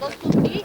Do studni?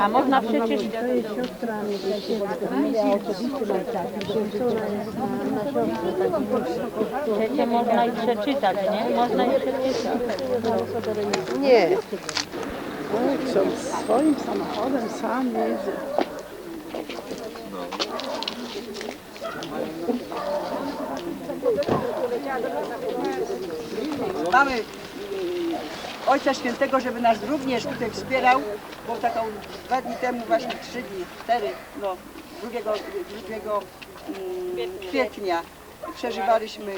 A można przecież Przecież można i przeczytać, nie? Można i przeczytać. Nie. Są swoim samochodem sam jedzie. Mamy Ojca Świętego, żeby nas również tutaj wspierał, bo taką dwa dni temu, właśnie trzy dni, cztery, no 2, 2 mm, kwietnia przeżywaliśmy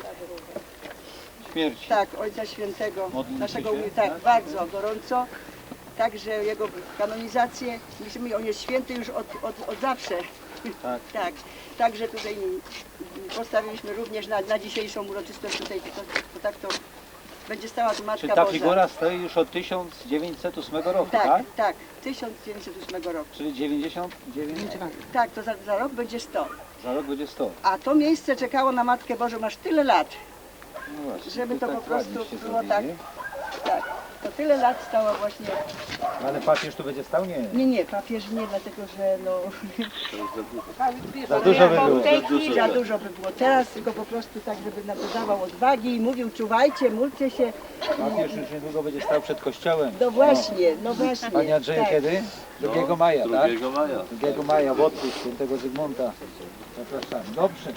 Śmierć. tak Ojca Świętego, Modlimy naszego się, umi- tak bardzo gorąco. Także jego kanonizację, myślimy, on jest święty już od, od, od zawsze. Tak. tak. Także tutaj postawiliśmy również na, na dzisiejszą uroczystość tutaj, to, to, tak to będzie stała tu Matka Czy ta Boża. figura stoi już od 1908 roku, tak? Tak, tak, 1908 roku. Czyli 99, Tak, to za, za rok będzie 100. za rok będzie 100. A to miejsce czekało na Matkę Bożą aż tyle lat. No właśnie, Żeby to tak po prostu ładnieście było tak. Tak, to tyle lat stało właśnie. Ale papież tu będzie stał? Nie. Nie, nie, papież nie, dlatego że no... Za dużo by było. Za dużo by było. Teraz tylko po prostu tak, żeby nam dodawał odwagi i mówił, czuwajcie, módlcie się. Papież już niedługo będzie stał przed kościołem. No właśnie, no właśnie. Panie Andrzeju, tak. kiedy? 2 maja, tak? 2 maja. 2 maja w odpust świętego Zygmunta. Zapraszamy. Dobrze.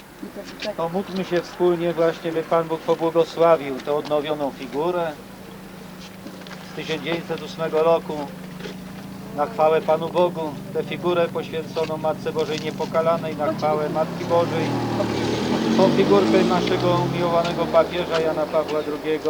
tak. To módlmy się wspólnie właśnie, by Pan Bóg pobłogosławił tę odnowioną figurę 1908 roku. Na chwałę Panu Bogu, tę figurę poświęconą Matce Bożej Niepokalanej, na chwałę Matki Bożej. Tą figurkę naszego umiłowanego papieża Jana Pawła II.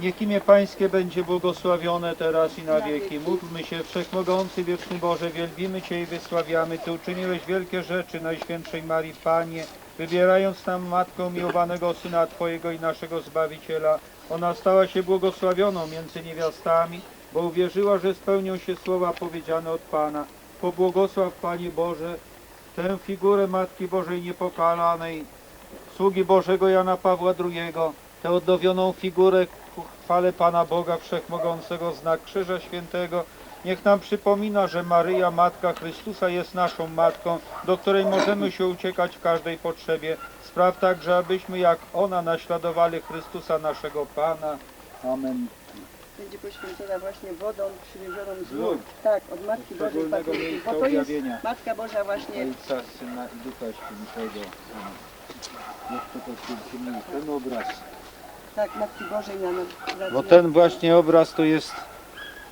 Niech imię Pańskie będzie błogosławione teraz i na wieki. Módlmy się, Wszechmogący, Wieczny Boże, wielbimy Cię i wysławiamy. Ty uczyniłeś wielkie rzeczy Najświętszej Marii Panie, wybierając nam Matkę umiłowanego Syna Twojego i naszego Zbawiciela. Ona stała się błogosławioną między niewiastami, bo uwierzyła, że spełnią się słowa powiedziane od Pana. Pobłogosław, Panie Boże, tę figurę Matki Bożej Niepokalanej, sługi Bożego Jana Pawła II, tę odnowioną figurę ku chwale Pana Boga Wszechmogącego, znak Krzyża Świętego. Niech nam przypomina, że Maryja, Matka Chrystusa, jest naszą Matką, do której możemy się uciekać w każdej potrzebie. Spraw także, abyśmy jak ona naśladowali Chrystusa, naszego Pana. Amen. Będzie poświęcona właśnie wodą przywiezioną z Lud. Lud. Tak, od Matki Bożej Szczególnego Patronki. miejsca Bo to jest objawienia. Matka Boża właśnie Ojca, Syna i Ducha Świętego. Amen. Jeszcze poświęcimy ten obraz. tak, Matki Bożej na na- Bo ten właśnie obraz to jest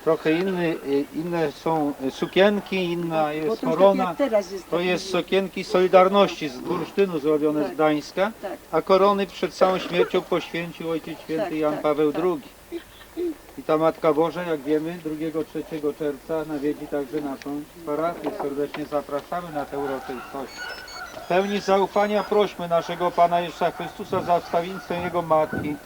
trochę inny, y, inne są y, sukienki, inna jest tak korona. To jest sukienki Solidarności z bursztynu zrobione z Tak. Gdańska, Tak. a korony przed całą śmiercią poświęcił Ojciec Święty Tak, Jan tak, Paweł tak. II. I ta Matka Boża, jak wiemy, 2-3 czerwca nawiedzi także naszą parafię. Serdecznie zapraszamy na tę uroczystość. W pełni zaufania prośmy naszego Pana Jezusa Chrystusa za wstawienstwem Jego Matki.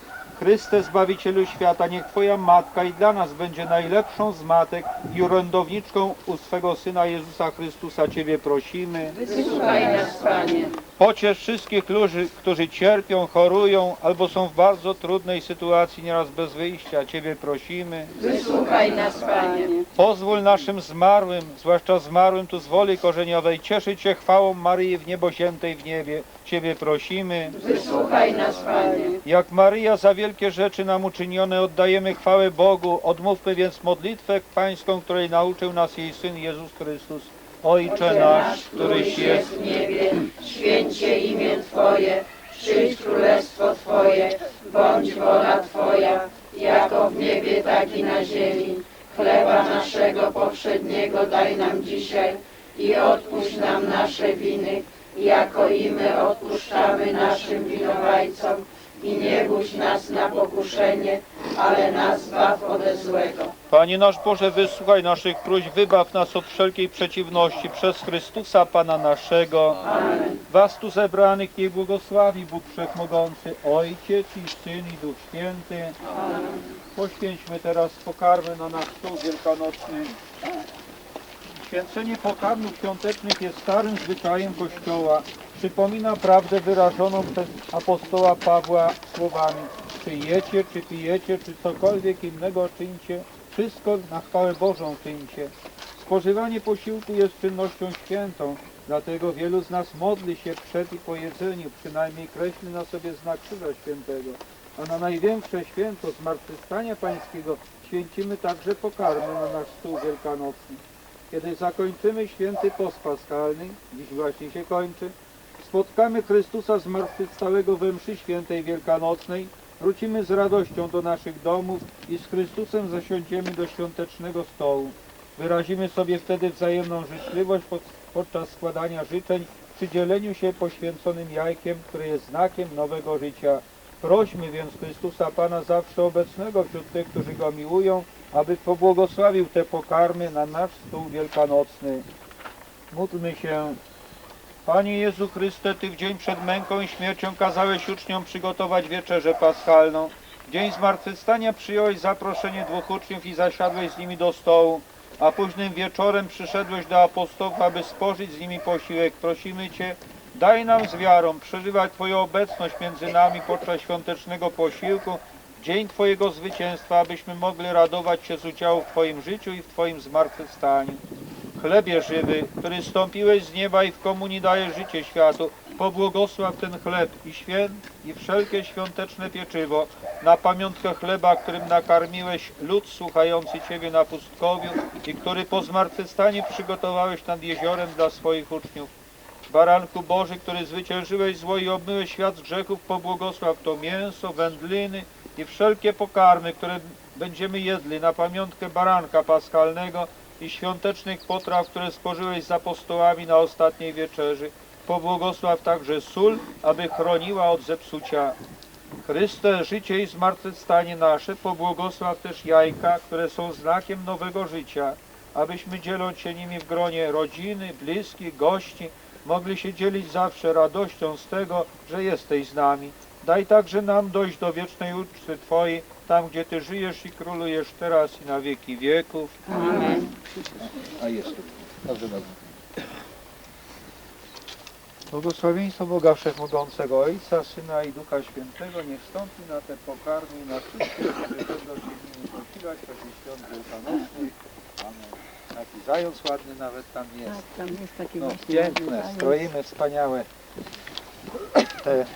Chryste, Zbawicielu świata, niech Twoja Matka i dla nas będzie najlepszą z matek i orędowniczką u swego Syna Jezusa Chrystusa. Ciebie prosimy. Wysłuchaj nas, Panie. Pociesz wszystkich ludzi, którzy cierpią, chorują albo są w bardzo trudnej sytuacji, nieraz bez wyjścia. Ciebie prosimy. Wysłuchaj nas, Panie. Pozwól naszym zmarłym, zwłaszcza zmarłym tu z woli korzeniowej, cieszyć się chwałą Maryi w niebosiętej w niebie. Ciebie prosimy. Wysłuchaj nas, Panie. Jak Maryja za wielką wielkie rzeczy nam uczynione, oddajemy chwałę Bogu. Odmówmy więc modlitwę pańską, której nauczył nas jej Syn Jezus Chrystus. Ojcze nasz, któryś jest w niebie, święcie imię Twoje, przyjdź królestwo Twoje, bądź wola Twoja, jako w niebie, tak i na ziemi. Chleba naszego poprzedniego daj nam dzisiaj i odpuść nam nasze winy, jako i my odpuszczamy naszym winowajcom. I nie budź nas na pokuszenie, ale nas zbaw ode złego. Panie nasz Boże, wysłuchaj naszych próśb, wybaw nas od wszelkiej przeciwności przez Chrystusa Pana naszego. Amen. Was tu zebranych niech błogosławi Bóg Wszechmogący, Ojciec i Syn i Duch Święty. Poświęćmy teraz pokarmy na nasz stół wielkanocny. Święcenie pokarmów świątecznych jest starym zwyczajem Kościoła. Przypomina prawdę wyrażoną przez apostoła Pawła słowami czy jecie, czy pijecie, czy cokolwiek innego czyńcie, wszystko na chwałę Bożą czyńcie. Spożywanie posiłku jest czynnością świętą, dlatego wielu z nas modli się przed i po jedzeniu, przynajmniej kreśli na sobie znak Krzyża Świętego. A na największe święto Zmartwychwstania Pańskiego święcimy także pokarmy na nasz stół wielkanocny. Kiedy zakończymy święty post paschalny, dziś właśnie się kończy, spotkamy Chrystusa zmartwychwstałego we mszy świętej wielkanocnej, wrócimy z radością do naszych domów i z Chrystusem zasiądziemy do świątecznego stołu. Wyrazimy sobie wtedy wzajemną życzliwość pod, podczas składania życzeń przy dzieleniu się poświęconym jajkiem, które jest znakiem nowego życia. Prośmy więc Chrystusa Pana zawsze obecnego wśród tych, którzy Go miłują, aby pobłogosławił te pokarmy na nasz stół wielkanocny. Módlmy się. Panie Jezu Chryste, Ty w dzień przed męką i śmiercią kazałeś uczniom przygotować wieczerzę paschalną. W dzień zmartwychwstania przyjąłeś zaproszenie dwóch uczniów i zasiadłeś z nimi do stołu, a późnym wieczorem przyszedłeś do apostołów, aby spożyć z nimi posiłek. Prosimy Cię, daj nam z wiarą przeżywać Twoją obecność między nami podczas świątecznego posiłku, dzień Twojego zwycięstwa, abyśmy mogli radować się z udziału w Twoim życiu i w Twoim zmartwychwstaniu. Chlebie żywy, który stąpiłeś z nieba i w komunii dajesz życie światu, pobłogosław ten chleb i święt i wszelkie świąteczne pieczywo na pamiątkę chleba, którym nakarmiłeś lud słuchający Ciebie na pustkowiu i który po zmartwychwstaniu przygotowałeś nad jeziorem dla swoich uczniów. Baranku Boży, który zwyciężyłeś zło i obmyłeś świat grzechów, pobłogosław to mięso, wędliny i wszelkie pokarmy, które będziemy jedli na pamiątkę baranka paschalnego i świątecznych potraw, które spożyłeś z apostołami na ostatniej wieczerzy. Pobłogosław także sól, aby chroniła od zepsucia. Chryste, życie i zmartwychwstanie nasze, pobłogosław też jajka, które są znakiem nowego życia, abyśmy dzieląc się nimi w gronie rodziny, bliskich, gości, mogli się dzielić zawsze radością z tego, że jesteś z nami. Daj także nam dojść do wiecznej uczty Twojej, tam gdzie Ty żyjesz i królujesz teraz i na wieki wieków. Amen. A jest tu. Dobrze, dobrze. Błogosławieństwo Boga Wszechmogącego, Ojca, Syna i Ducha Świętego, niech stąpi na te pokarmy i na wszystkie, którzy będą się nimi w świąt wielkanocnych. Amen. Taki zając ładny nawet tam jest. Tam jest taki No, piękne, stroimy wspaniałe te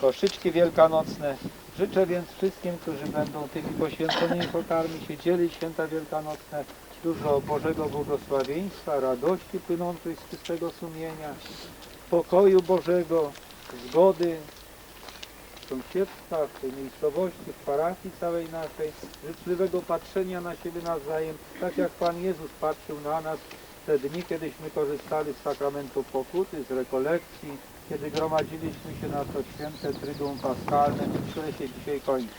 koszyczki wielkanocne. Życzę więc wszystkim, którzy będą tymi poświęconymi pokarmi się dzielić święta wielkanocne, dużo Bożego błogosławieństwa, radości płynącej z czystego sumienia, pokoju Bożego, zgody w sąsiedztwach, w tej miejscowości, w parafii całej naszej, życzliwego patrzenia na siebie nawzajem, tak jak Pan Jezus patrzył na nas te dni, kiedyśmy korzystali z sakramentu pokuty, z rekolekcji, kiedy gromadziliśmy się na to święte Tryduum Paskalne, które się dzisiaj kończy.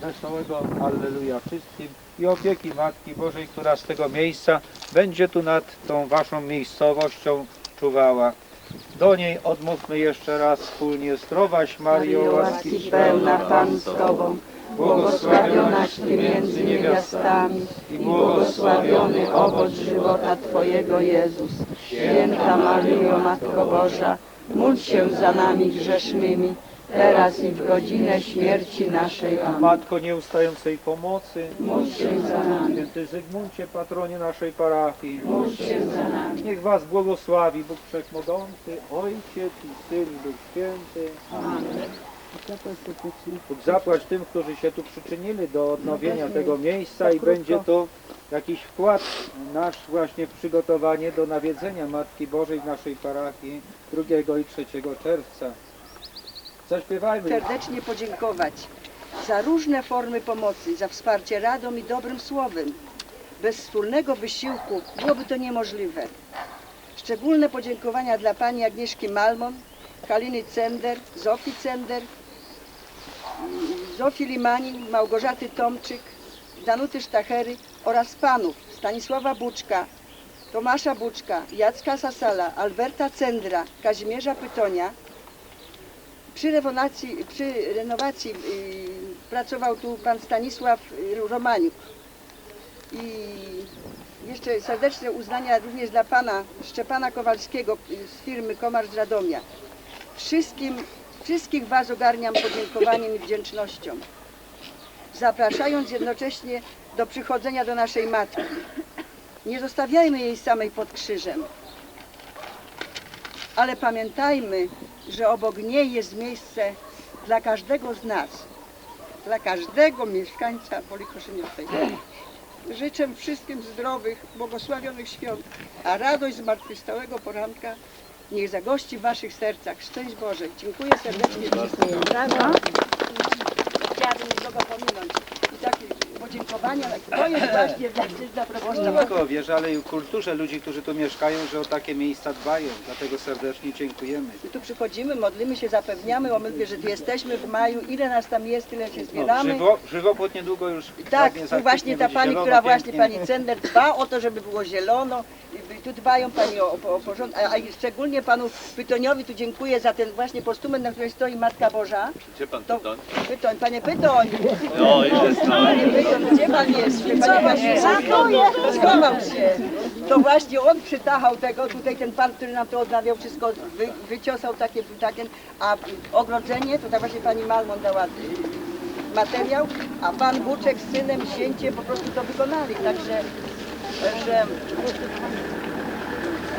Wesołego Alleluja wszystkim i opieki Matki Bożej, która z tego miejsca będzie tu nad tą Waszą miejscowością czuwała. Do niej odmówmy jeszcze raz wspólnie zdrowaś Mario, łaski pełna Pan z Tobą, błogosławionaś Ty między niewiastami i błogosławiony owoc żywota Twojego Jezus. Święta Maryjo, Matko Boża, módl się za nami grzesznymi, teraz i w godzinę śmierci naszej. Amen. Matko nieustającej pomocy, Módl się za nami, Święty Zygmuncie, patronie naszej parafii, módl się za nami. niech Was błogosławi Bóg Wszechmogący, Ojciec i Syn i Duch Święty. Amen. Bóg zapłać tym, którzy się tu przyczynili do odnowienia tego miejsca i będzie to jakiś wkład nasz właśnie w przygotowanie do nawiedzenia Matki Bożej w naszej parafii 2 i 3 czerwca. Zaśpiewajmy. serdecznie podziękować za różne formy pomocy, za wsparcie radą i dobrym słowem. Bez wspólnego wysiłku byłoby to niemożliwe. Szczególne podziękowania dla pani Agnieszki Malmon, Kaliny Cender, Zofii Cender, Zofii Limanin, Małgorzaty Tomczyk, Danuty Sztachery oraz panów Stanisława Buczka, Tomasza Buczka, Jacka Sasala, Alberta Cendra, Kazimierza Pytonia, przy renowacji, przy renowacji y, pracował tu pan Stanisław Romaniuk. I jeszcze serdeczne uznania również dla pana Szczepana Kowalskiego z firmy Komar z Radomia. Wszystkim, wszystkich was ogarniam podziękowaniem i wdzięcznością. Zapraszając jednocześnie do przychodzenia do naszej matki. Nie zostawiajmy jej samej pod krzyżem. Ale pamiętajmy, że obok niej jest miejsce dla każdego z nas, dla każdego mieszkańca Woli. Życzę wszystkim zdrowych, błogosławionych świąt, a radość zmartwychwstałego poranka niech zagości w Waszych sercach. Szczęść Boże. Dziękuję serdecznie wszystkim. Brawa. Chciałabym nikogo pominąć. I takie podziękowania, to jest właśnie dla proboszcza. Nie tylko o wierze, ale i o kulturze ludzi, którzy tu mieszkają, że o takie miejsca dbają. Dlatego serdecznie dziękujemy. My tu przychodzimy, modlimy się, zapewniamy o modlitwie, że tu jesteśmy w maju. Ile nas tam jest, tyle się No, zbieramy. żywo, żywopłot niedługo już Tak, tu zakwitnie, właśnie ta pani, która właśnie pani Cender dba o to, żeby było zielono. Tu dbają pani o, o, porządek, a, a szczególnie panu Pytoniowi tu dziękuję za ten właśnie postument, na którym stoi Matka Boża. Gdzie pan To, Pytoń? Pytoń, panie Pytoń! No, jest Panie Pytoń, gdzie pan jest? Panie Kasiuszu, schował się. To właśnie on przytachał tego, tutaj ten pan, który nam to odnawiał, wszystko wy, wyciosał takie, takie, a ogrodzenie, tutaj właśnie pani Malmon dała y, materiał, a pan Buczek z synem, zięcie po prostu to wykonali, także, że,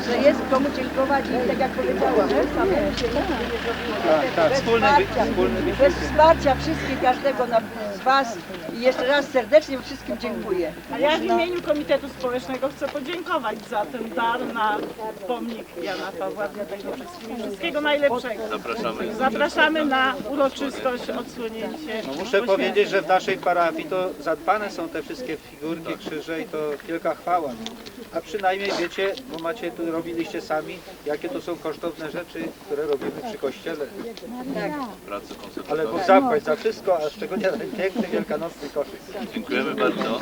że jest komu dziękować i tak jak powiedziałam, że samemu się nic nie zrobiło. Tak, tak, Bez wspólny wy- wsparcia, wspólny bez wsparcia wszystkich, każdego na, z Was i jeszcze raz serdecznie wszystkim dziękuję. A ja w imieniu Komitetu Społecznego chcę podziękować za ten dar na pomnik Jana Pawła Wiatego wszystkim. Wszystkiego najlepszego. Zapraszamy. Zapraszamy na uroczystość odsłonięcie. No muszę powiedzieć, że w naszej parafii to zadbane są te wszystkie figurki, krzyże i to wielka chwała. A przynajmniej wiecie, bo macie tu robiliście sami, jakie to są kosztowne rzeczy, które robimy przy kościele. Ale. Bóg zapłać za wszystko, a szczególnie za ten piękny wielkanocny koszyk. Dziękujemy bardzo.